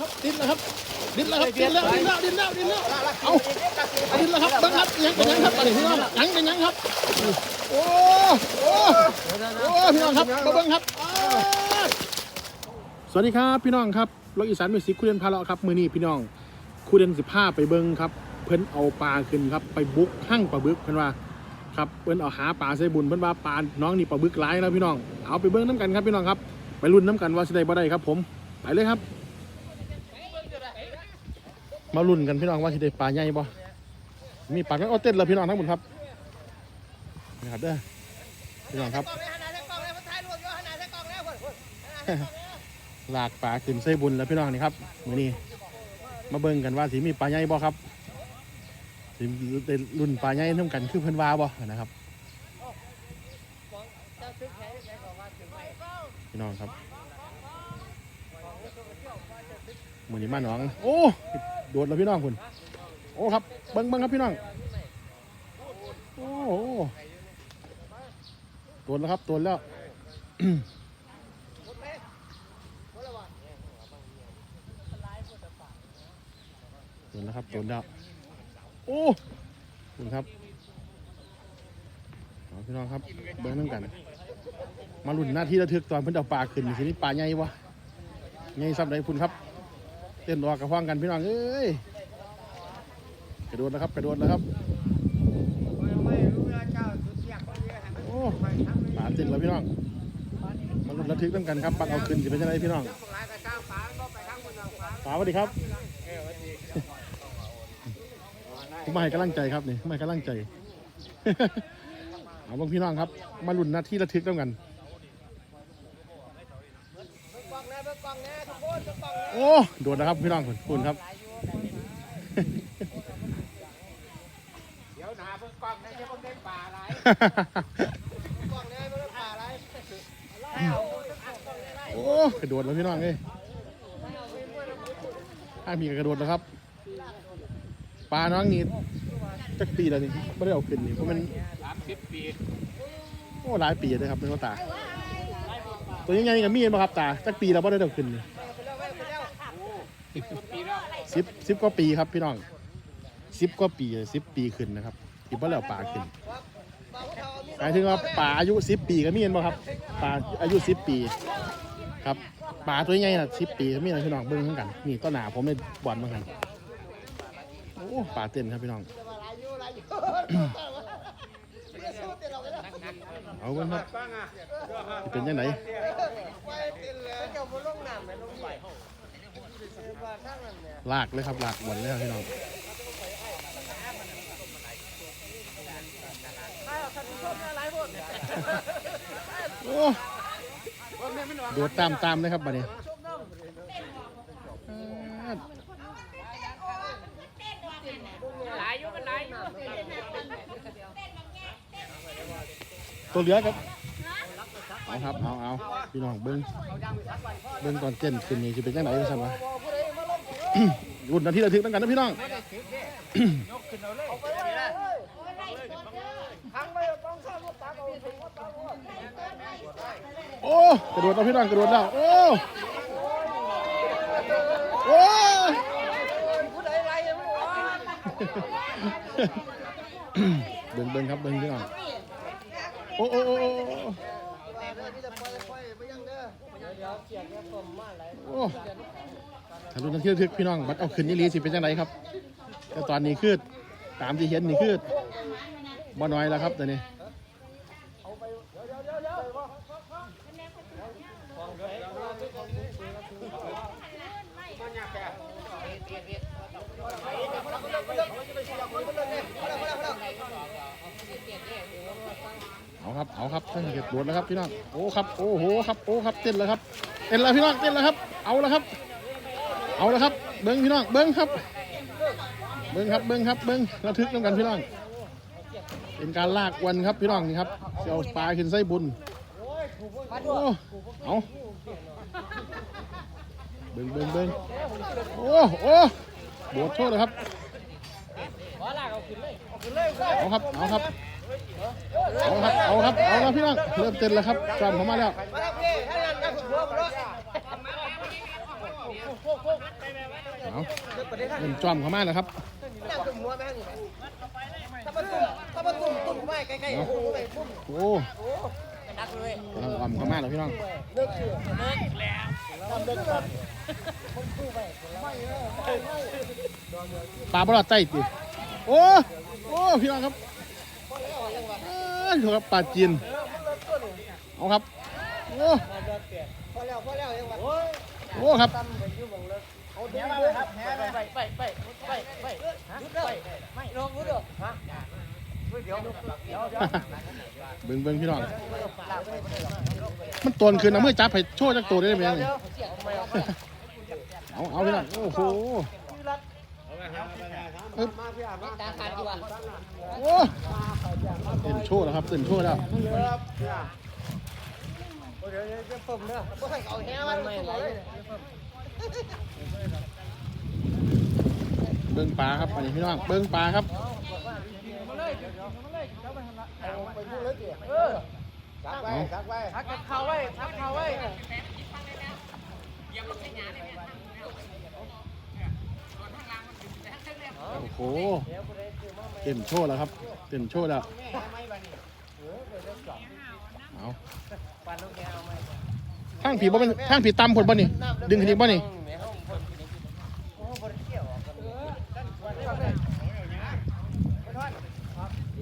ครับดินแล้วครับดินแล้วครับดินแล้วดินแล้วดินแล้วดินแล้วเอาดินแล้วครับเบิ้งครับยังเป็นยังครับตอนนี้พี่น้องยังเป็นยังครับโอ้โอ้โอ้พี่น้องครับมาเบิ้งครับอ้าวสวัสดีครับพี่น้องครับรถอีสานมิวสิกคูเรนพาเลาะครับมือนี้พี่น้องคูเรนสิบห้าไปเบิ้งครับเพิ่นเอาปลาขึ้นครับไปบุกหั่งปลาบึกเพิ่นว่าครับเพิ่นเอาหาปลาใส่บุญเพิ่นว่าปลาน้องนี่ปลาบึกหลายแล้วพี่น้องเอาไปเบิ้งน้ำกันครับพี่น้องครับไปลุ้นน้ำกันว่าสิได้บ่ได้ครับผมไปเลยครับ มาลุ้นกันพี่น้องว่าสิได้ปลาใหญ่บ่มีปลาก็เอาเต้นแล้วพี่น้องทั้งหมดครับนี่ครับเด้อพี่น้องครับลากปลาขึ้นใส่บุญแล้วพี่น้องนี่ครับมื้อนี้มาเบิ่งกันว่าสิมีปลาใหญ่บ่ครับสิได้รุ่นปลาใหญ่นํกันคือเพิ่นว่าบ่นะครับพี่น้องครับมื้อนี้มาหนอง โอ้ โดดแล้วพี่น้องคุณโอ้ครับเบิ่งเบิ่งครับพี่น้องโอ้โหโดดแล้วครับโดดแล้วโดนแล้วครับโดนแล้วโอ้คุณครับพี่น้องครับเบิ้งน้ำกัน มาลุ่นหน้าที่ระทึกตอนเพิ่นเอาปลาขึ้นทีนี้ปลาใหญ่วะใหญ่ซ้ำใดคุณครับ เต้นรอกระพ้องกันพี่น้องเอ้ยกระโดดแล้วครับกระโดดแล้วครับโอ้ปลาเต้นแล้วพี่น้องมาลุ่นระทึกน้ำกันครับปักเอาขึ้นจะเป็นยังไงพี่น้องปลาสวัสดีครับผมมาให้กำลังใจครับนี่มาให้กำลังใจเอาบางพี่น้องครับ มาลุ่นหน้าที่ระทึกต้องกัน โอ้โดดนะครับพี่น้องคุณคุณครับเดี๋ยวหนาเพิ่งกล้องนะจะเพิ่งเล่นป่าอะไรกล้องเนี่ยเพิ่งเล่นป่าอะไรโอ้กระโดดแล้วพี่น้องเอ้ยถ้ามีกระโดดแล้วครับปลาน้องนี่จักปีแล้วนี่ไม่ได้เอาขึ้นนี่เพราะมันสามสิบปีโอ้หลายปีเลยครับเป็นว่าตา ตัวยังไงกับมีเห็นบ่ครับตาจักปีแล้วไม่ได้เอาขึ้นนี่ปีแล้ว สิบสิบกว่าปีครับพี่น้องสิบกว่าปีสิบปีขึ้นนะครับที่บ่แล้วปลาขึ้นหมายถึงว่าปลาอายุสิบปีก็มีเห็นบ่ครับปลาอายุสิบปีครับปลาตัวใหญ่น่ะสิบปีก็มีนะพี่น้องเบิ้งเหมือนกันนี่ต้นหนาผมในบ่อนเหมือนกันโอ้ปลาเต้นครับพี่น้องเอาเบิ่งครับกล้องอะสิเป็นยังไงไว้ติดเลากเลยครับลากบนเลยครับพี่น้องโอ้โดดตามตามเลยครับบัดนี้ายอยู่มันหลายตัวเหลือครับเอาครับ เอาเอาพี่น้องเบิ้งเบิ้งตอนเต้นขึ้นนี่จะเป็นยังไงสั่นวะ รุ่นนาทีระทึกตั้งกันนะพี่น้องโอ้กระโดดแล้วพี่น้องกระโดดแล้วโอ้โอ้เบิ่งเบิ้งครับเบิ้งพี่น้องโอ้โอ้โอ้โอ้ ถ้ารุ่นนาทีระทึกพี่น้องบัดเอาขึ้นนี่ลีสิเป็นยังไงครับ แต่ตอนนี้คือตามที่เห็นนี่คือบ่น้อยแล้วครับตอนนี้เอาครับ เอาครับท่านเก็บโดดแล้วครับพี่น้อง โอ้ครับ โอ้โหครับ โอ้ครับ เต้นแล้วครับ เต้นแล้วพี่น้อง เต้นแล้วครับ เอาแล้วครับ เอาแล้วครับ เบิ้งพี่น้อง เบิ้งครับ เบิ้งครับ เบิ้งครับ เบิ้งระทึกน้ำกันพี่น้อง เป็นการลากวันครับพี่น้องนี่ครับสิเอาปลาขึ้นไส้บุญโอ้เอาเบิ้งเบิ้งเบิ้งโอ้โอ้โดดโทษเลยครับเอาครับ เอาครับ เอาครับ เอาครับ เอาครับพี่น้อง เริ่มเต้นแล้วครับจอมเข้ามาแล้ว เอาเงินจอมเข้ามาแล้วครับนั่งตุ่มหัวแม่งอยู่ถ้ามาตุ่มถ้ามาตุ่มตุ่มไปใกล้ๆโอ้โหไปพุ่มโอ้โอ้นักเลยกำลังอ่อมเข้ามาแล้วพี่น้องเลิกอยู่เลิกแล้วทำเลิกก่อนปลาบลอดใต้ติโอ้โอ้พี่น้องครับเอ้ยดูครับปลาจีนเอาครับโอ้ พอแล้วพอแล้วยังว่า โอ้ครับตั้มไปอยู่บังเลิกเอาดูเลยครับแพ้ไปไปไปไปไปยุดเลยไม่ลงยุดเลยฮะเดี๋ยวเดี๋ยวเดี๋ยวเบิ่งเบิ่งพี่น้อง มันตนคืนนะเมื่อจับให้โชว์จักตัวได้ไหมเนี่ยเอาเอาพี่น้องโอ้โหอึ๊บตาขาดอยู่อะโอ้เต้นโชว์แล้วครับเต้นโชว์แล้ว เดี๋ยวจะปุ่มเด้อบ่ให้เอาแห้มันไม่ไหลเบิ่งปลาครับอันนี้พี่น้องเบิ่งปลาครับไปพูดเลยดิเออทักไปทักไปทักเขาไว้ทักเขาไว้โอ้โหเต้นโชว์แล้วครับเต้นโชว์แล้วเอา ปันลูกแกเอาไหมทางผีบ่เป็นทางผีตำผลบ่นี่ ดึงขึ้นอีกบ่นี่โอ้บ่ได้เกี่ยวกัน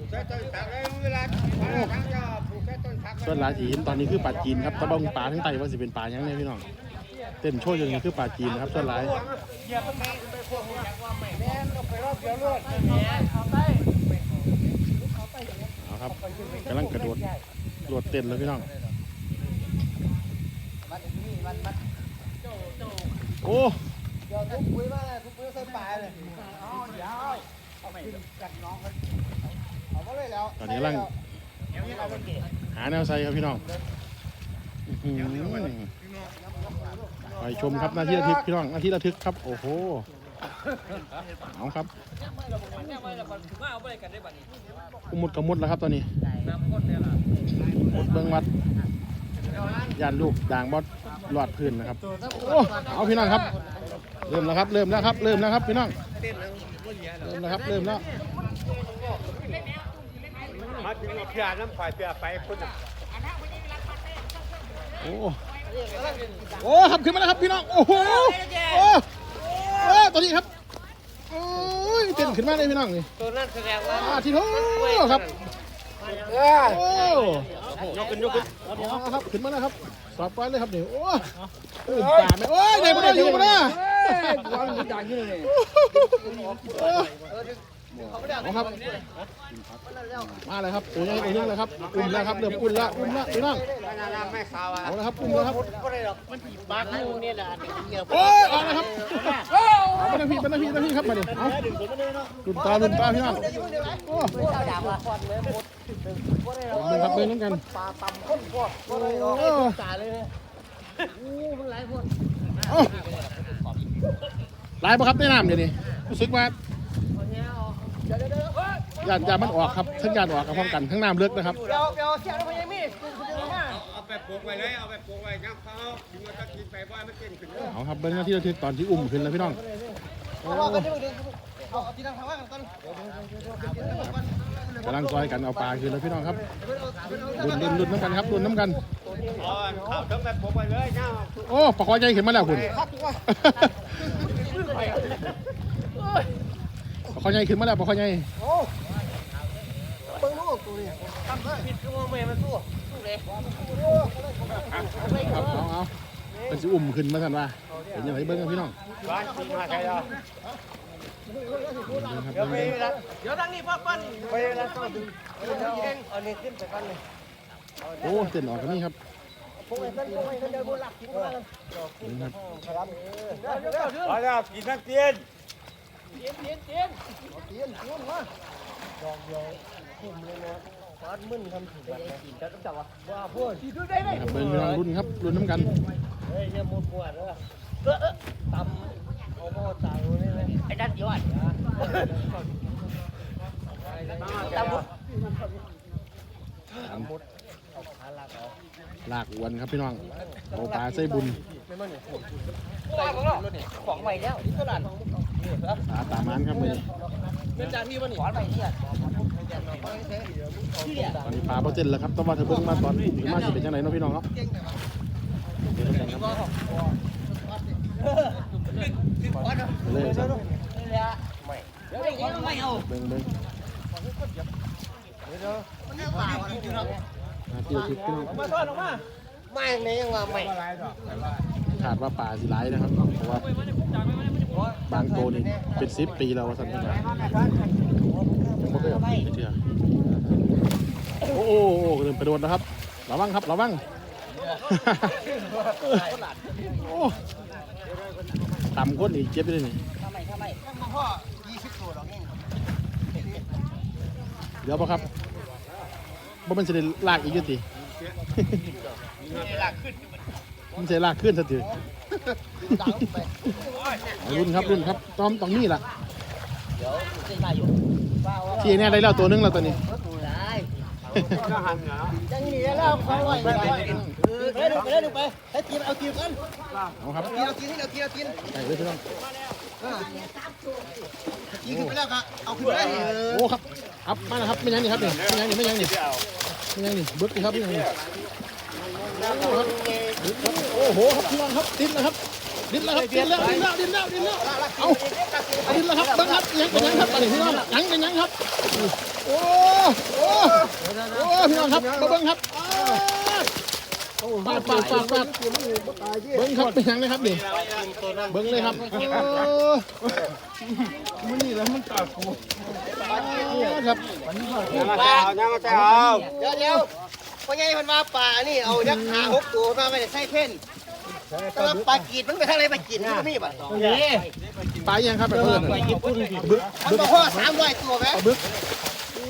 ใช้ต้นผักเลยเวลาทั้งจะผูกแค่ต้นผักส่วนหลายที่เห็นตอนนี้คือปลาจีนครับแตะบองปลาทั้งไตว่าสิเป็นปลาหยังเนี่ยพี่น้องเต้นโชว์อย่างนี้คือปลาจีนนะครับส่วนหลายเหยียบมันไปพวกอยากว่าไม่แม่นไปรอบเดียวรวดแม่เอาไปเอาครับกำลังกระโดดโดดเต้นเลยพี่น้อง มันนี่มันมันโอ้เดี๋ยวทุกปุ๋ยมาทุกปุ๋ยใส่ปลาเลยเอาเดี๋ยวเอาไปกัดน้องมันเอามาเลยแล้วตอนนี้กำลังเดี๋ยวนี้เราเป็นเด็กหาแนวใส่ครับพี่น้องอื้อหือไปชมครับหน้าที่ระทึกพี่น้องหน้าที่ระทึกครับ โอ้โหเอาครับอุมุดกับมุดแล้วครับตอนนี้มุดเบิ้งวัด ยานลูกด่างบอสหลอดพื้นนะครับโอ้เอาพี่น้องครับ เริ่มแล้วครับ เริ่มแล้วครับ เริ่มแล้วครับพี่น้องเริ่มแล้วครับ เริ่มแล้วมาถึงเพียน้ำฝ่ายเพียไปพุ่นโอ้โอ้ครับขึ้นมาแล้วครับพี่น้องโอ้โหโอ้โอ้ตัวนี้ครับโอ้ยเต้นขึ้นมาเลยพี่น้องนี่ตัวนั้นแสดงว่าทีโทครับโอ้ ยกขึ้นยกขึ้นเอาครับขึ้นมาแล้วครับสอบไปเลยครับนี่โอ้ตื่นตาไหมโอ้ยไหนมาได้อยู่มาได้วางดังอยู่เลยเอา ครับมาเลยครับตัวนี้ตัวนี้เลยครับอุ่นแล้วครับเริ่มอุ่นแล้วอุ่นแล้วพี่น้องไม่ข่าวอะเอาละครับอุ่นแล้วครับก็ได้หรอกมันบากอยู่นี่แหละเงียบโอ้ยออกแล้วครับเอาเป็นนาทีเป็นนาทีเป็นนาทีครับมาดิเอาลุ่นตาลุ่นตาพี่น้องโอ้ไม่เจ้าด่าว่าควันเลยหมดก็ได้หรอกเบิ่งครับเบิ่งน้ำกันปลาต่ำข้นพวกก็ได้หรอกโอ้จ่าเลยอู้มันหลายคนเอาหลายปะครับในน้ำเดี๋ยวนี้รู้สึกว่าเดี๋ ยวเดี๋ยวเดี๋ยวเฮ้ยยานยานมันออกครับทั้งยานออกกับพร้อมกันทั้งน้ำลึกนะครับเดี๋ยวเดี๋ยวเสียแล้วพยังมีคุณคุณจะมาเอาไปปลูกไว้เลยเอาไปปลูกไว้ยับเขาถึงมันจะกินไปบ่อยมันเก่งขึ้นเลยเอาครับเบิ้งหน้าที่ระทึกตอนที่อุ้มขึ้นแล้วพี่น้องโอ้เอากันที่มึงเอาที่นั่งทางว่ากันก่อนกำลังซอยกันเอาปลาขึ้นแล้วพี่น้องครับดุนดุนดุนน้ำกันครับดุนน้ำกันอ๋อเขาถึงไปปลูกไว้เลยเนาะโอ้ปลาคอใหญ่ขึ้นมาแล้วคุณปลา คอใหญ่ขึ้นมาแล้วปลาคอใหญ่เบิ่งลูกตัวนี้ทำได้ผิดคือว่าแม่มันสู้สู้เลยครับเอาเอาเป็นสิอุ้มขึ้นมาทันว่าเป็นยังไงเบิ้งกันพี่น้องบ้านกินมาใครอะเบิ่งครับเดี๋ยวเบิ่งไปเบิ่งละเดี๋ยวทางนี้พ่อปั้นไปแล้วต้องดึงเอานี่ขึ้นไปปั้นเลยโอ้เต้นออกกันนี่ครับพวกไอ้ท่านพวกไอ้ท่านเดินบนหลักกินมากันเบิ่งครับเดี๋ยวเดี๋ยวเดี๋ยวเอาแล้วกินน้ำเตียน เตียนเตียนเตียนเตียตียนมาดอกเดียวคุ้มเลยนะฟาดมึนทำถูกแบบนแล้วจับวะว่าพวกที่ดูได้ไหมครับเบิ้งพี่น้องรุ่นครับรุ่นน้ำกันเฮ้ยเนี่ยมดปวดเลยเออตำเอาหม้อตายเลยไอ้ด้านยอดตำมุดลากอวนครับพี่น้องเอปลาใส่บุญของใหม่แล้วนี่ตลาด ตาตามันครับมือนี้เป็นจานที่มันนี่ของใหม่เนี่ยตอนนี้ปลาเปเจนแล้วครับต้องมาเธอเบิ่งมาตอนถึงมาสิเป็นยังไงเนาะพี่น้องเนาะเดี๋ยวกันครับไปเลยครับนี่แหละไม่เดี๋ยวนี้ไม่เอาเบิ่งเบิ่งอ่าที่เราคิดพี่น้อง มาทอดออกมาไม่เนี่ยยังว่าไม่ ขาดว่าปลาสิร้ายนะครับ เพราะว่าบางตัวนี่เป็นสิบปีแล้วว่าสันติบายังไม่เคยออกกินเลยเถื่อโอ้โหลืมไปโดนนะครับ ระวังครับระวังต่ำก้นอีกเจ็บเลยนี่ยเดี๋ยวปะครับบ่มันจะได้ลากอีกยุติลากขึ้น มันจะลากขึ้นสักทีรุ่นครับรุ่นครับต้อมตรงนี้ล่ะเดี๋ยวเส้นมาอยู่ว่าว่าที่เนี่ยได้แล้วตัวนึงแล้วตัวนี้ได้จังนี่แล้วเขาไว้ไปไปไปดูไปดูไปให้ทีมเอาทีมกันเอาครับเอาทีมเอาทีมเอาทีมใส่เลยพี่น้องทีมขึ้นไปแล้วครับเอาขึ้นไปโอ้ครับครับมาแล้วครับไม่ยังนี่ครับนี่ไม่ยังนี่ไม่ยังนี่ไม่ยังนี่บึกนี่ครับไม่ยังนี่โอ้ครับบึกครับ โอ้โหครับพี่น้องครับดิ้นแล้วครับดิ้นแล้วครับดิ้นแล้วดิ้นแล้วดิ้นแล้วดิ้นแล้วเอาดิ้นแล้วครับเบิ้งครับยังเป็นยังครับตอนนี้พี่น้องยังเป็นยังครับโอ้โอ้โอ้พี่น้องครับมาเบิ้งครับปาดปาดปาดปาดเบิ้งครับเป็นยังนะครับนี่เบิ้งเลยครับโอ้มันนี่แล้วมันตากูครับปลาเอาจะเอาเดี๋ยวเดี๋ยวพ่อใหญ่มันมาป่านี่เอายักษ์หาหกตัวมาไม่ได้ใส่เพ่นแต่ว่า ปลากีดมันไปทางไหนปลากีดมันมีบ่ปลายังครับแบบเพื่นบึกมันบอกว่าสามร้อยตัวไหมบึกโอ้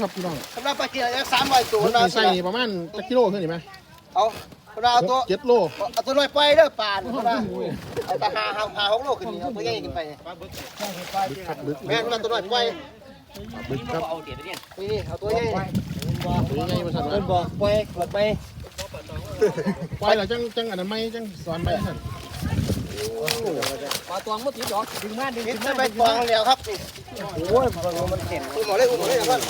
ครับพี่น้องสำหรับปลากีดสามร้อยตัวเราใส่ประมาณจักกิโลขึ้นนี่ไหมเอาเราเอาตัวเจ็ดโลเอาตัวน้อยไปเด้อปลาเนี่ยเอาต่หาหาหาหกโลขึ้นนี่เอาตัวใหญ่ขึ้นไปบึกครับบึกแม่นมาตัวน้อยไปบึกครับเอาเดี๋ยวเนี่ยนี่นี่เอาตัวใหญ่ตัวยังไงมาสั่นเพิ่นบอกไปกดไป ปล่อยแล้วจังจังอันนั้นไม่จังสอนไม่สั่นปลาตวงมื่อกี้ดอกดึงมาดึงนี่จะไปกองแล้วครับโอ้ยมันเข็มอุ้มหมอเลยอุ้มหมอเลยครับ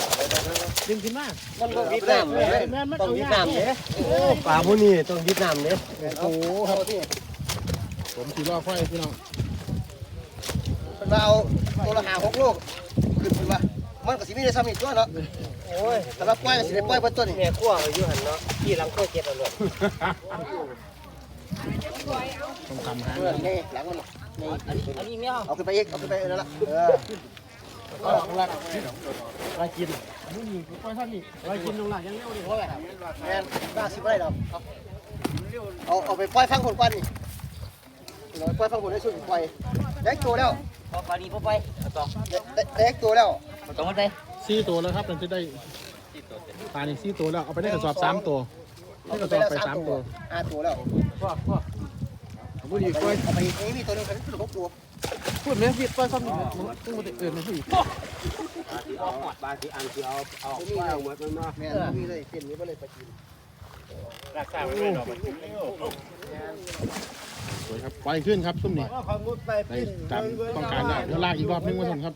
ดึงขึ้นมามันต้องวิดน้ำเลยมันต้องวิดยากน้ำเนี่ยโอ้ปลาพวกนี้ต้องวิดน้ำเนี่ยโอ้ครับผมสีรอค่อยพี่น้องเป็นว่าเอาตัวละหาหกโลขึ้นไปว่ามันก็สิมีได้ซ้ำอีกตัวเนาะ อ้ยแต่ว่าปล่อยก็สิได้ปล่อยเพิ่นตัวนี้แม่ขั้วอยู่หั่นเนาะที่หลังก็เจ็บเอาเลยต้องทำหาเออนี่หลังมันนี่อันนี้อันนี้ไม่เอาเอาขึ้นไปอีกเอาขึ้นไปนั่นละเออไปกินมึงนี่ปล่อยท่านนี่ไปกินลงหลังยังเลี้ยวดิเพราะอะไรแม่นน่าสิบ่ได้ดอกเอาเอาไปปล่อยฟังคนก่อนนี่เราปล่อยฟังคนให้สุดปล่อยได้ตัวแล้วพอปลาดีพอไปต่อได้ได้ตัวแล้วต่อมาไป สี่ตัวแล้วครับมันจะได้ปลานี่สี่ตัวแล้วเอาไปได้กระสอบสามตัวได้กระสอบไปสามตัวห้าตัวแล้วบุรีปล่อยเอาไปอีกนี่มีตัวนึงเป็นหกตัวพูดไหมพี่ปล่อยซ้ำนี่มึงมึงมาเอื่นนะพี่เอาปลาที่อันที่เอาเอาเอาหมดมันมาแม่นมีเลยเส้นนี้บ่เลยไปกินรักษาไว้ไม่ดอกสวยครับปล่อยขึ้นครับซุ่มนี่เขามุดไปได้ตามต้องการแล้วเดี๋ยวลากอีกรอบนึงมาส่นครับ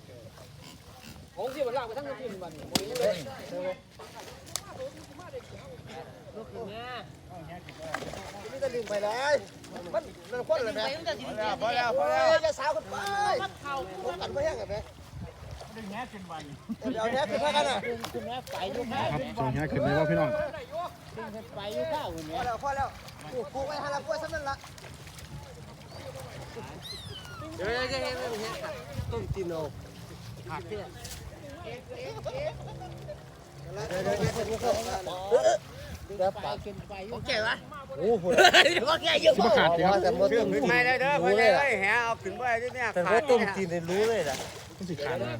ผมที่มันลากไปทั้งคืนวันนี่ก็ลืมไปเลย มันมันคนอะไรแม่พอแล้วพอแล้วจะสาวกันไปมันเข่ากันไปยังไงแม่เดี๋ยวแง่ขึ้นมากันอะครับส่งแง่ขึ้นไหมว่าพี่น้องพอแล้วพอแล้วปลูกไว้หาละกล้วยซ้ำนั่นละเดี๋ยวจะเห็นเห็นต้มจีโน่ผักเนี่ยเดี๋ยวเดี๋ยวเดี๋ยวเดี๋ยวปลาโอเควะโอ้โหเดี๋ยวก็แค่เยอะสิบขาดเลยครับแต่ว่าต้มขึ้นจีไม่ได้เด้อไปเลยแหเอาขึ้นไปด้วยเนี่ยแต่ขาว่าดต้มจีนเนี่ยรู้เลยนะต้องสิขาดนะ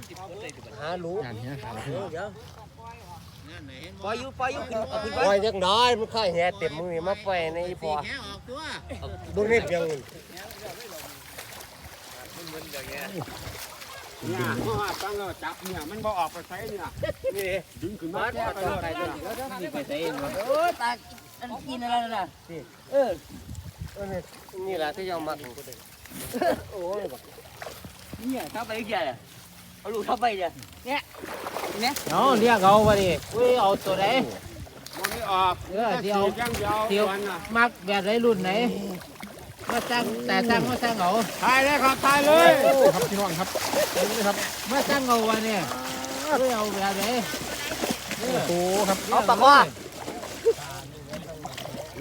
หารู้งานเนี้ยขาดแล้วพี่น้องเดี๋ยวปล่อยอยู่ปล่อยอยู่ขึ้นเอาขึ้นไปปล่อยจังน้อยมันค่อยแห่เต็มมือมาปล่อยในพอดูนี่เพียงเนี่ยเพราะว่าตั้งก็จับเนี่ยมันบ่ออกไปใช้เนี่ยนี่ดึงขึ้นมาแค่ไปเลยไปใส่เองเออตาอันกินอะไรน่ะเออนี่แหละที่ยอมมักเนี่ยเข้าไปเกี่ยเอาลูกเข้าไปเดี๋ยวเนี่ยเนี่ยเอาเรียกเอาไปดิอุ้ยเอาตัวไหนมันไม่ออกเออเดี๋ยวจังเดียวเดี๋ยววันน่ะมักแบบไหนรุ่นไหน มาสร้างแต่สร้างมาสร้างเอาทายเลยครับทายเลยโอ้ครับพี่น้องครับนี่ครับมาสร้างเอาวันเนี่ยเอ้ยเอาแบบไหนโอ้โหครับเอาปากว่า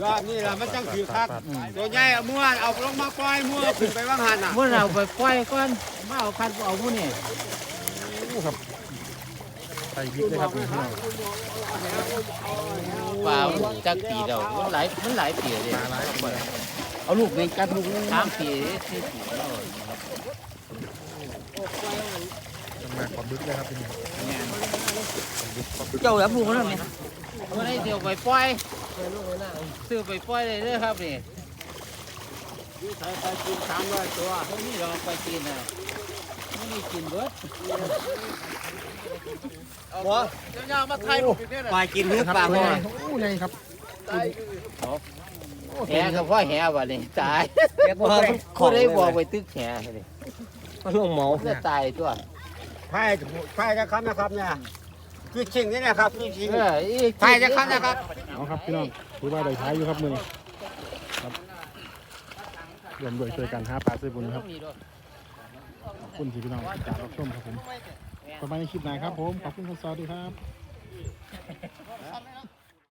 รอบนี้ล่ะมันจังถือคักตัวใหญ่เอาม้วนเอาลงมาปล่อยม้วนขึ้นไปว่างหันอะมื่อเราไปปล่อยก่อนมาเอาคันเอาผู้นี่โอ้ครับใส่บิ๊กเลยครับพี่น้องเปล่าจักปีเรามันหลายมันหลายปีเลยมาหลายครับ เอาลูกเป็นกันลูกสามปีสี่ปีแล้วทำมาขอบิ๊กเลยครับพี่น้องเจ้าแล้วลูกมันเนี่ยเมื่อไรเดี๋ยวไปปล่อยซื้อไปปล่อยเลยเด้อครับนี่ใส่ไปกินสามร้อยตัวพวกนี้เราไปกินนะไม่ได้กินเบิร์ดหัวยาวมาไทยลูกนี่ปลากินหรือปลาโอ้ไม่โหไงครับ แหกับพ่อแหวะนี่ตายขอผู้ได้บอกไปตึกแหนี่ลงเมาจะตายตัวไผ่ไผ่จะครับนะครับเนี่ยคือชิงนี่นะครับคือชิงเอออีไผ่จะครับนะครับเอาครับพี่น้องถือว่าได้ท้ายอยู่ครับมือครับรวมด้วยช่วยกันหาปลาซื้อบุญครับขอบคุณที่พี่น้องติดตามรับชมครับผมต่อไปในคลิปหน้าครับผมขอบคุณครับสวัสดีครับ